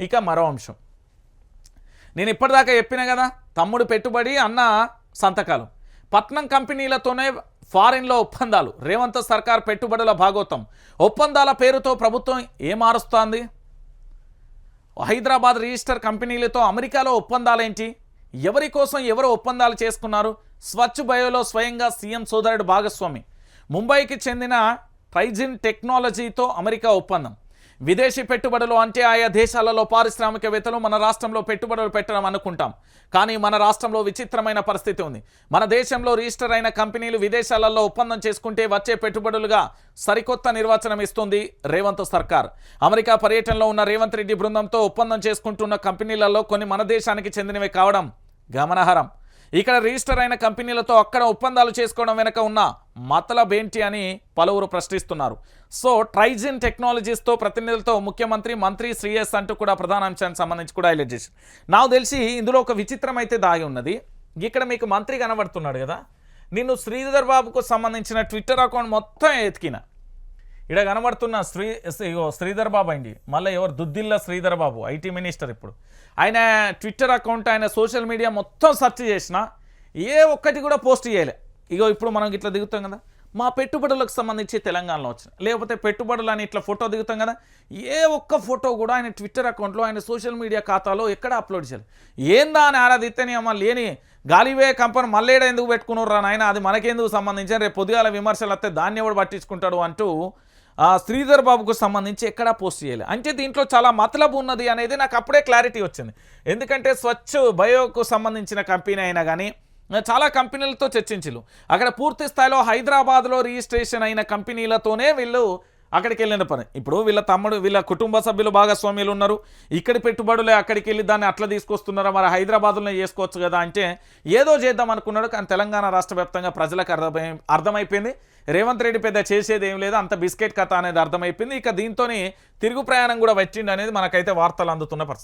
ఇక మరో అంశం. నేను ఇప్పటిదాకా చెప్పిన కదా తమ్ముడు పెట్టుబడి అన్న సంతకాలు. పట్నం కంపెనీలతోనే ఫారిన్లో ఒప్పందాలు. రేవంత్ సర్కార్ పెట్టుబడుల భాగోతం. ఒప్పందాల పేరుతో ప్రభుత్వం ఏం మారుస్తోంది? హైదరాబాద్ రిజిస్టర్ కంపెనీలతో అమెరికాలో ఒప్పందాలేంటి? ఎవరి కోసం ఎవరు ఒప్పందాలు చేసుకున్నారు? స్వచ్ఛ బయోలో స్వయంగా సీఎం సోదరుడు భాగస్వామి. ముంబైకి చెందిన ట్రైజిన్ టెక్నాలజీతో అమెరికా ఒప్పందం. విదేశీ పెట్టుబడులు అంటే ఆయా దేశాలలో పారిశ్రామికవేత్తలు మన రాష్ట్రంలో పెట్టుబడులు పెట్టడం అనుకుంటాం. కానీ మన రాష్ట్రంలో విచిత్రమైన పరిస్థితి ఉంది. మన దేశంలో రిజిస్టర్ అయిన కంపెనీలు విదేశాలలో ఒప్పందం చేసుకుంటే వచ్చే పెట్టుబడులుగా సరికొత్త నిర్వచనం ఇస్తుంది రేవంత్ సర్కార్. అమెరికా పర్యటనలో ఉన్న రేవంత్ రెడ్డి బృందంతో ఒప్పందం చేసుకుంటున్న కంపెనీలలో కొన్ని మన దేశానికి చెందినవి కావడం గమనార్హం. ఇక్కడ రిజిస్టర్ అయిన కంపెనీలతో అక్కడ ఒప్పందాలు చేసుకోవడం వెనక ఉన్న మతలబేంటి అని పలువురు ప్రశ్నిస్తున్నారు. సో ట్రైజిన్ టెక్నాలజీస్తో ప్రతినిధులతో ముఖ్యమంత్రి మంత్రి శ్రీఎస్ అంటూ కూడా ప్రధాన అంశానికి సంబంధించి కూడా హైలైట్ చేసి నాకు తెలిసి ఇందులో ఒక విచిత్రం అయితే దాగి ఉన్నది. ఇక్కడ మీకు మంత్రి కనబడుతున్నాడు కదా. నిన్ను శ్రీధర్ బాబుకు సంబంధించిన ట్విట్టర్ అకౌంట్ మొత్తం ఎతికిన. ఇక్కడ కనబడుతున్న శ్రీ శ్రీధర్ బాబు అండి మళ్ళీ ఎవరు? దుద్దిల్ల శ్రీధర్ బాబు ఐటీ మినిస్టర్ ఇప్పుడు. ఆయన ట్విట్టర్ అకౌంట్ ఆయన సోషల్ మీడియా మొత్తం సెర్చ్ చేసిన ఏ ఒక్కటి కూడా పోస్ట్ చేయలే. ఇగో ఇప్పుడు మనం ఇట్లా దిగుతాం కదా. మా పెట్టుబడులకు సంబంధించి తెలంగాణలో వచ్చిన లేకపోతే పెట్టుబడులు అని ఇట్లా ఫోటో దిగుతాం కదా. ఏ ఒక్క ఫోటో కూడా ఆయన ట్విట్టర్ అకౌంట్లో ఆయన సోషల్ మీడియా ఖాతాలో ఎక్కడ అప్లోడ్ చేయాలి. ఏందా అని ఆరాధితేనే అమ్మ లేని గాలివే కంపెనీ మల్లేడ ఎందుకు పెట్టుకున్నారు రా నాయన? అది మనకెందుకు సంబంధించి రేపు పొద్దుగాల విమర్శలు వస్తే దాన్ని ఎవడు పట్టించుకుంటాడు అంటూ శ్రీధర్ బాబుకు సంబంధించి ఎక్కడా పోస్ట్ చేయలేదు అంటే దీంట్లో చాలా మతలబు ఉన్నది అనేది నాకు అప్పుడే క్లారిటీ వచ్చింది. ఎందుకంటే స్వచ్ఛ బయోకు సంబంధించిన కంపెనీ అయినా కానీ చాలా కంపెనీలతో చర్చించలు అక్కడ పూర్తి స్థాయిలో హైదరాబాద్లో రిజిస్ట్రేషన్ అయిన కంపెనీలతోనే వీళ్ళు అక్కడికి వెళ్ళిన పని. ఇప్పుడు వీళ్ళ తమ్ముడు వీళ్ళ కుటుంబ సభ్యులు భాగస్వామ్యులు ఉన్నారు. ఇక్కడి పెట్టుబడులే అక్కడికి వెళ్ళి దాన్ని అట్లా తీసుకొస్తున్నారా? మరి హైదరాబాద్లోనే చేసుకోవచ్చు కదా అంటే ఏదో చేద్దాం అనుకున్నాడు. కానీ తెలంగాణ రాష్ట్ర వ్యాప్తంగా ప్రజలకు అర్థమై అర్థమైపోయింది. రేవంత్ రెడ్డి పెద్ద చేసేది ఏం లేదు. అంత బిస్కెట్ కథ అనేది అర్థమైపోయింది. ఇక దీంతో తిరుగు ప్రయాణం కూడా వచ్చిండు అనేది మనకైతే వార్తలు అందుతున్న పరిస్థితి.